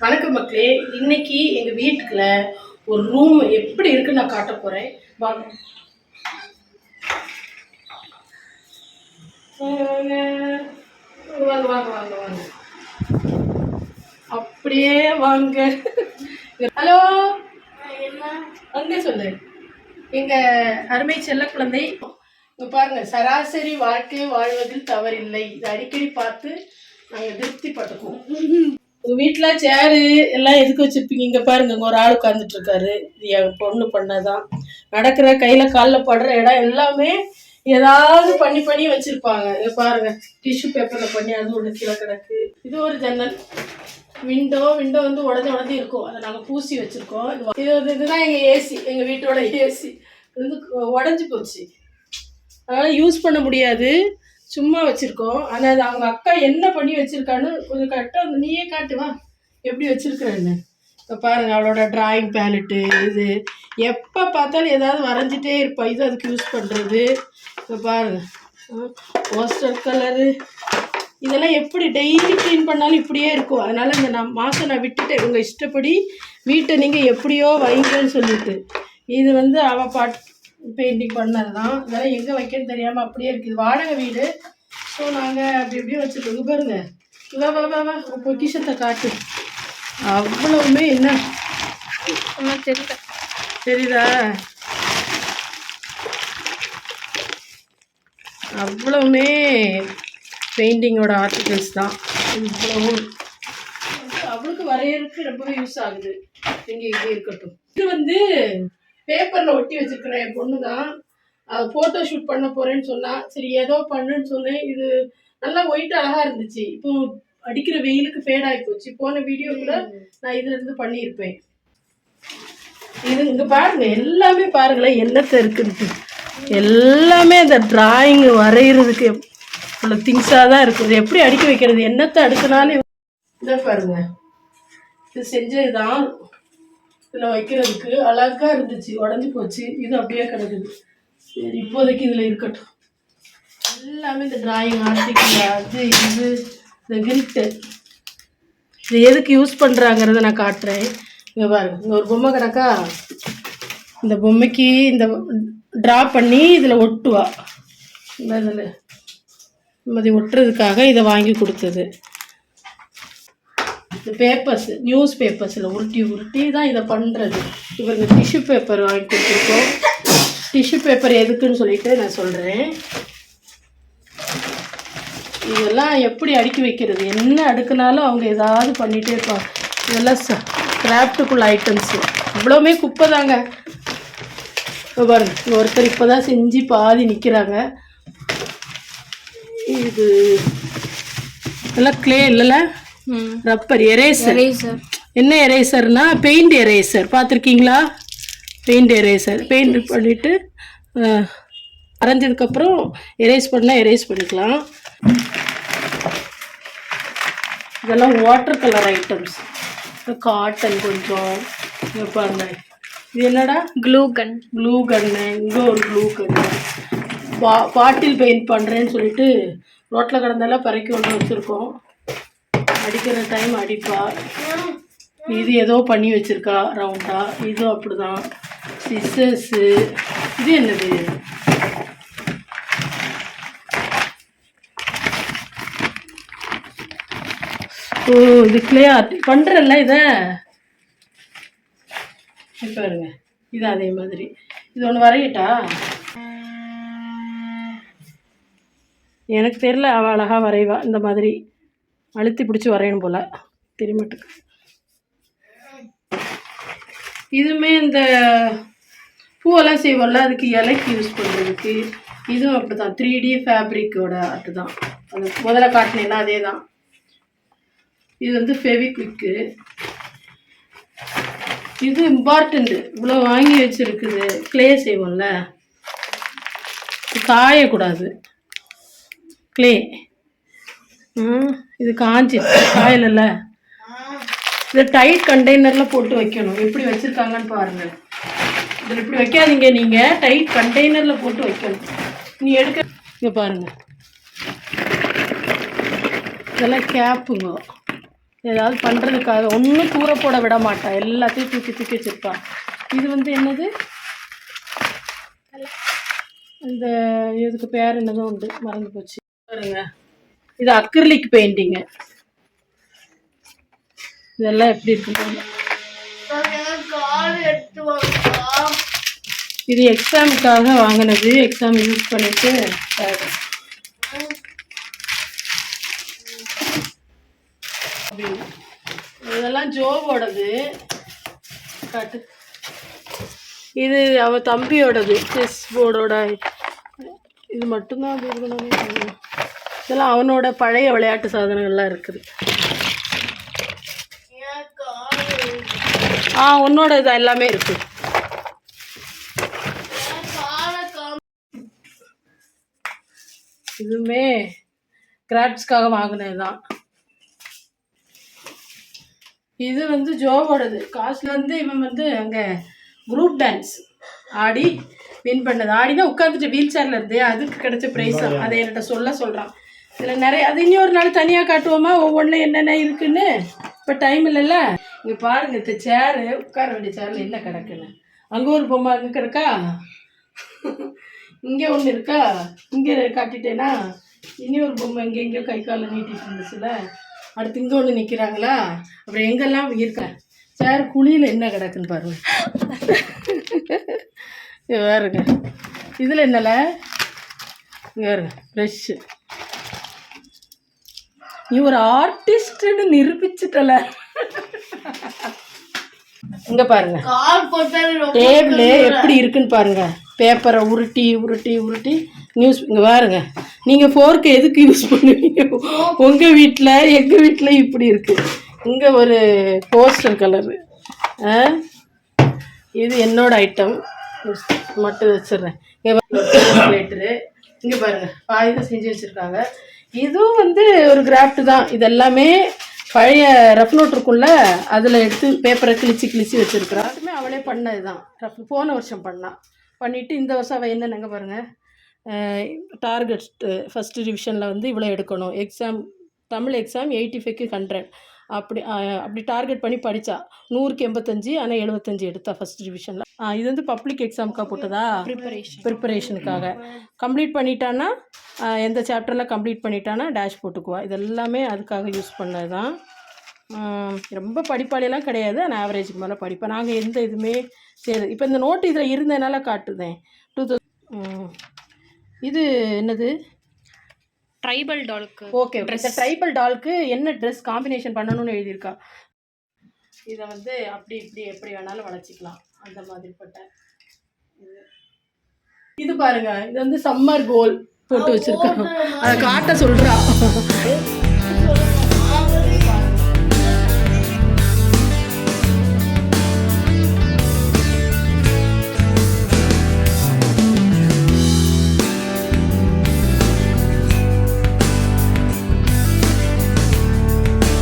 வணக்கம் மக்களே இன்னைக்கு எங்கள் வீட்டுக்குள்ள ஒரு ரூம் எப்படி இருக்குன்னு நான் காட்ட போகிறேன் வாங்க. வாங்க வாங்க வாங்க வாங்க. அப்படியே வாங்க. ஹலோ? அங்கே சொல்லு. எங்க அருமை செல்ல குழந்தை இப்போ பாருங்க சராசரி வாழ்க்கை வாழ்வதில் தவறில்லை. இது அடிக்கடி பார்த்து நாங்கள் திருப்தி பட்டுக்குவோம் உங்க வீட்டுல சேரு எல்லாம் எதுக்கு வச்சிருப்பீங்க? இங்க பாருங்க இங்க ஒரு ஆள் உட்கார்ந்துட்டு இருக்காரு இது என் பொண்ணு பண்ணதான். நடக்கிற கையில கால்ல படுற இடம் எல்லாமே ஏதாவது பண்ணி பண்ணி வச்சிருப்பாங்க. இங்க பாருங்க டிஷ்யூ பேப்பர்ல பண்ணி அது ஒண்ணு கீழே கிடக்கு. இது ஒரு ஜன்னல். விண்டோ விண்டோ வந்து உடஞ்சி உடஞ்சி இருக்கும். அதை நாங்கள் பூசி வச்சிருக்கோம். இது வந்து- இதுதான் எங்கள் ஏசி எங்கள் வீட்டோட ஏசி இது வந்து உடஞ்சி போச்சு. அதனால் யூஸ் பண்ண முடியாது. சும்மா வச்சுருக்கோம். ஆனால் அது அவங்க அக்கா என்ன பண்ணி வச்சுருக்கான்னு கொஞ்சம் கரெக்டாக வந்து நீயே காட்டு வா. எப்படி வச்சுருக்குறேன்னு. இப்போ பாருங்கள் அவளோட ட்ராயிங் பேலட்டு இது. எப்போ பார்த்தாலும் ஏதாவது வரைஞ்சிட்டே இருப்பாள் இது அதுக்கு யூஸ் பண்ணுறது இப்போ பாருங்கள் போஸ்டர் கலரு இதெல்லாம் எப்படி டெய்லி க்ளீன் பண்ணாலும் இப்படியே இருக்கும். அதனால் இந்த நான் மாதம் நான் விட்டுட்டேன். உங்கள் இஷ்டப்படி வீட்டை நீங்கள் எப்படியோ வைங்கன்னு சொல்லிட்டு. இது வந்து அவள் பாட் பெயிண்டிங் பண்ணது தான் இதெல்லாம் எங்கே வைக்கன்னு தெரியாமல் அப்படியே இருக்குது. வாடகை வீடு. ஸோ நாங்கள் அப்படி இப்படியே வச்சுருக்கோங்க பாருங்க. வா வா வா வா. பொக்கிஷத்தை காட்டு. அவ்வளவுமே என்ன? தெரியல தெரியுதா. அவ்வளவுமே பெயிண்டிங்கோட ஆர்டிகல்ஸ் தான். இவ்வளவும். அவளுக்கு வரையறதுக்கு ரொம்பவே யூஸ் ஆகுது. இங்கே இங்கே இருக்கட்டும். இது வந்து பேப்பரில் ஒட்டி வச்சிருக்கிறேன் என் பொண்ணு தான் ஃபோட்டோ ஷூட் பண்ண போகிறேன்னு சொன்னா சரி ஏதோ பண்ணுன்னு சொன்னேன். இது நல்லா ஒயிட் அழகாக இருந்துச்சு. இப்போ அடிக்கிற வெயிலுக்கு ஃபேட் ஆகி போச்சு. போன வீடியோ கூட நான் இதுல இருந்து பண்ணியிருப்பேன். இது இங்க பாருங்க எல்லாமே பாருங்களேன் என்னத்த இருக்குன்ட்டு. எல்லாமே அந்த டிராயிங் வரைகிறதுக்கு இவ்வளோ திங்ஸாக தான் இருக்குது. எப்படி அடுக்கி வைக்கிறது? என்னத்தை அடுக்கினாலும் இதை பாருங்க. இது செஞ்சது தான் இதில் வைக்கிறதுக்கு அழகாக இருந்துச்சு உடஞ்சி போச்சு. இது அப்படியே கிடக்குது. சரி இப்போதைக்கு இதில் இருக்கட்டும். எல்லாமே இந்த டிராயிங் ஆர்டிக்கல் அது இது இந்த கில்ட்டு இது எதுக்கு யூஸ் பண்ணுறாங்கிறத நான் காட்டுறேன். இங்கே பாருங்க. இங்கே ஒரு பொம்மை கிடக்கா? இந்த பொம்மைக்கு இந்த ட்ரா பண்ணி இதில் ஒட்டுவா. இந்த இதில். இது ஒட்டுறதுக்காக இதை வாங்கி கொடுத்தது. பேப்பர்ஸ் நியூஸ் பேப்பர்ஸில் உருட்டி உருட்டி தான் இதை பண்ணுறது இவங்க டிஷ்யூ பேப்பர் வாங்கி கொடுத்துருக்கோம். டிஷ்யூ பேப்பர் எதுக்குன்னு சொல்லிட்டு நான் சொல்கிறேன் இதெல்லாம் எப்படி அடுக்கி வைக்கிறது? என்ன அடுக்குனாலும் அவங்க ஏதாவது பண்ணிகிட்டே இருப்பாங்க. இதெல்லாம் கிராஃப்டுக்குள்ள ஐட்டம்ஸு இவ்வளோமே குப்பை தாங்க. பாருங்க ஒருத்தர் இப்போ தான் செஞ்சு பாதி நிற்கிறாங்க இது இதெல்லாம் க்ளே இல்லைல்ல? ரப்பர் எரேசர் சார் என்ன எரேசர்னா பெயிண்ட் எரேசர் பார்த்துருக்கீங்களா? பெயிண்ட் எரேசர் பெயிண்ட் பண்ணிவிட்டு அரைஞ்சதுக்கப்புறம் எரேஸ் பண்ணால் எரேஸ் பண்ணிக்கலாம். இதெல்லாம் வாட்டர் கலர் ஐட்டம்ஸ் காட்டன் கொஞ்சம். பாருங்க. இது என்னடா? க்ளூ கன் க்ளூ கன்னு இங்கே ஒரு க்ளூ கன்னு பா பாட்டில் பெயிண்ட் பண்ணுறேன்னு சொல்லிட்டு ரோட்டில் கிடந்தெல்லாம் பறக்கி ஒன்று வச்சுருக்கோம். அடிக்கிற டைம் அடிப்பா. இது ஏதோ பண்ணி வச்சுருக்கா ரவுண்டாக இதுவும் அப்படிதான். சிஸ்டர்ஸு இது என்னது? ஓ இது கிளே ஆர்ட் பண்ணுறல்ல இதை? இது பாருங்க. இது அதே மாதிரி. இது ஒன்று வரையட்டா? எனக்கு தெரில அவள் அழகாக வரைவா. இந்த மாதிரி. அழுத்தி பிடிச்சி வரையணும் போல். தெரியமாட்டுக்கு இதுவுமே இந்த பூவெல்லாம் செய்வோம்ல அதுக்கு இலைக்கு யூஸ் பண்ணுறதுக்கு இதுவும் அப்படி தான் த்ரீ டி ஃபேப்ரிக்கோட ஆர்ட் தான் அது முதல்ல காட்டினேன்னா அதே தான் இது வந்து ஃபெவிக்விக்கு இது இம்பார்ட்டண்ட்டு இவ்வளோ வாங்கி வச்சுருக்குது. க்ளே செய்வோம்ல. காயக்கூடாது. காயக்கூடாது க்ளே இது காஞ்சி காயலல்ல. இதை டைட் கண்டெய்னரில் போட்டு வைக்கணும். எப்படி வச்சுருக்காங்கன்னு பாருங்கள் இதில் இப்படி வைக்காதீங்க நீங்கள் டைட் கண்டெய்னரில் போட்டு வைக்கணும். நீ எடுக்க இங்கே பாருங்கள் இதெல்லாம் கேப்புங்க. ஏதாவது பண்ணுறதுக்காக ஒன்றும் தூர போட விட மாட்டா. எல்லாத்தையும் தூக்கி தூக்கி வச்சுருப்பா. இது வந்து என்னது? இந்த இதுக்கு பேர் என்னதோ உண்டு. மறந்து போச்சு. பாருங்கள் இது அக்ரிலிக் பெயிண்டிங்கு இதெல்லாம் எப்படி இருக்கு இது எக்ஸாமுக்காக வாங்கினது. எக்ஸாம் யூஸ் பண்ணிட்டு இதெல்லாம் ஜோவோடது. கட்டு. இது அவ தம்பியோடது. செஸ் போர்டோட இது மட்டும்தான் அப்படி இருக்கணும் இதெல்லாம் அவனோட பழைய விளையாட்டு சாதனங்கள்லாம் இருக்குது. ஆ உன்னோட இது எல்லாமே இருக்கு. இதுவுமே கிராஃப்ட்ஸ்க்காக வாங்கினது தான் இது வந்து ஜோவோடது. காசுல வந்து இவன் வந்து அங்கே குரூப் டான்ஸ் ஆடி வின் பண்ணது. ஆடினா உட்காந்துட்டு வீல் சேரில் இருந்து அதுக்கு கிடைச்ச ப்ரைஸ் அதை என்கிட்ட சொல்ல சொல்கிறான் இதில் நிறைய அது இன்னொரு ஒரு நாள் தனியாக காட்டுவோமா? ஒவ்வொன்றும் என்னென்ன இருக்குன்னு? இப்போ டைம் இல்லைல்ல? இங்கே பாருங்க இந்த சேரு உட்கார வேண்டிய சேரில் என்ன கிடக்குன்னு. அங்கே ஒரு பொம்மை அங்கே கிடக்கா? இங்கே ஒன்று இருக்கா? இங்கே காட்டிட்டேனா? இனி ஒரு பொம்மை இங்கே எங்கேயோ கை காலில் நீட்டிட்டு இருந்துச்சுல? அடுத்து இங்கே ஒன்று நிற்கிறாங்களா அப்புறம் எங்கெல்லாம் இருக்கேன் சேர் குழியில் என்ன கிடக்குன்னு பாருங்க. வேறுங்க இதில் என்னல? இங்கே பாருங்க ப்ரெஷ்ஷு நீ ஒரு ஆர்டிஸ்ட்னு நிரூபிச்சிட்டல. இங்க பாருங்க. டேபிள் எப்படி இருக்குன்னு பாருங்க. பேப்பரை உருட்டி உருட்டி உருட்டி நியூஸ் இங்க பாருங்க. நீங்க ஃபோர்க்கு எதுக்கு யூஸ் பண்ணுவீங்க? உங்க வீட்டில் எங்க வீட்டில் இப்படி இருக்கு. இங்க ஒரு போஸ்டர் கலரு இது என்னோட ஐட்டம் மட்டும் வச்சிடுறேன். இங்க பாருங்க. பாதி செஞ்சு வச்சிருக்காங்க. இதுவும் வந்து ஒரு கிராஃப்ட் தான். இது எல்லாமே பழைய ரஃப் நோட் இருக்கும்ல அதில் எடுத்து பேப்பரை கிழிச்சு கிழிச்சு வச்சிருக்கிறா அதுவுமே அவளே பண்ணது தான் ரஃப் போன வருஷம் பண்ணான் பண்ணிவிட்டு இந்த வருஷம் அவள் என்னென்னங்க பாருங்கள் டார்கெட் ஃபஸ்ட்டு ரிவிஷனில் வந்து இவ்வளோ எடுக்கணும். எக்ஸாம் தமிழ் எக்ஸாம் எயிட்டி ஃபைவ்க்கு ஹண்ட்ரட் அப்படி அப்படி டார்கெட் பண்ணி படித்தா நூறுக்கு எண்பத்தஞ்சு ஆனால் எழுபத்தஞ்சு எடுத்தா ஃபஸ்ட் டிவிஷனில் இது வந்து பப்ளிக் எக்ஸாமுக்காக போட்டதா? ப்ரிப்பரேஷன் ப்ரிப்பரேஷனுக்காக கம்ப்ளீட் பண்ணிட்டான்னா எந்த சாப்டரில் கம்ப்ளீட் பண்ணிட்டான்னா டேஷ் போட்டுக்குவா. இது எல்லாமே அதுக்காக யூஸ் பண்ணது தான் ரொம்ப படிப்பாளியெல்லாம் கிடையாது. ஆனால் ஆவரேஜுக்கு மேலே படிப்பேன் நாங்கள் எந்த இதுவுமே சரி இப்போ இந்த நோட்டு இதில் இருந்ததுனால காட்டுதேன். டூ தௌசண்ட் இது என்னது? ட்ரைபல் டாலுக்கு ஓகே இந்த ட்ரைபல் டால்க்கு என்ன ட்ரெஸ் காம்பினேஷன் பண்ணணும்னு எழுதியிருக்கா? இதை வந்து அப்படி இப்படி எப்படி வேணாலும் வளைச்சிக்கலாம் அந்த மாதிரிப்பட்ட. இது. பாருங்க. இது வந்து சம்மர் கோல் போட்டு வச்சிருக்காங்க அதை காட்ட சொல்றா.